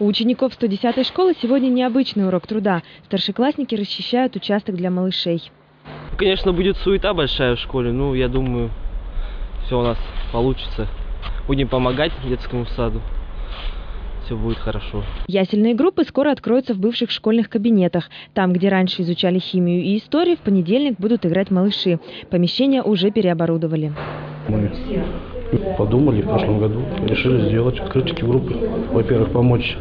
У учеников 110-й школы сегодня необычный урок труда. Старшеклассники расчищают участок для малышей. Конечно, будет суета большая в школе, ну, я думаю, все у нас получится. Будем помогать детскому саду. Все будет хорошо. Ясельные группы скоро откроются в бывших школьных кабинетах. Там, где раньше изучали химию и историю, в понедельник будут играть малыши. Помещения уже переоборудовали. Мы подумали в прошлом году, решили сделать, открыть группы. Во-первых, помочь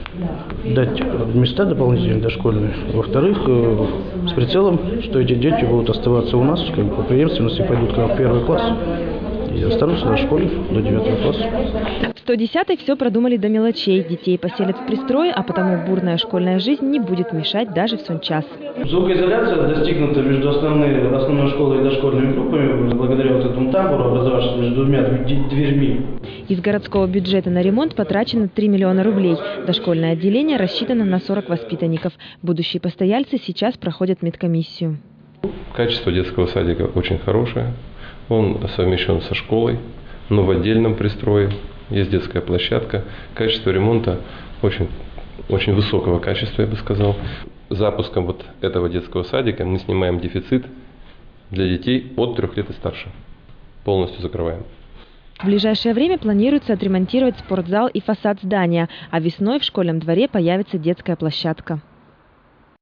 дать места дополнительные дошкольные. Во-вторых, э, с прицелом, что эти дети будут оставаться у нас, как бы по преемственности пойдут к нам в первый класс и останутся на школе до девятого класса. В 110-й все продумали до мелочей. Детей поселят в пристрой, а потому бурная школьная жизнь не будет мешать даже в сон час. Звукоизоляция достигнута между основной, основной школой и дошкольными группами благодаря вот этому тамбуру, образовавшемуся между двумя дв- дверьми. Из городского бюджета на ремонт потрачено 3 миллиона рублей. Дошкольное отделение рассчитано на 40 воспитанников. Будущие постояльцы сейчас проходят медкомиссию. Качество детского садика очень хорошее. Он совмещен со школой, но в отдельном пристрое. Есть детская площадка. Качество ремонта очень, очень высокого качества, я бы сказал. Запуском вот этого детского садика мы снимаем дефицит для детей от трех лет и старше. Полностью закрываем. В ближайшее время планируется отремонтировать спортзал и фасад здания, а весной в школьном дворе появится детская площадка.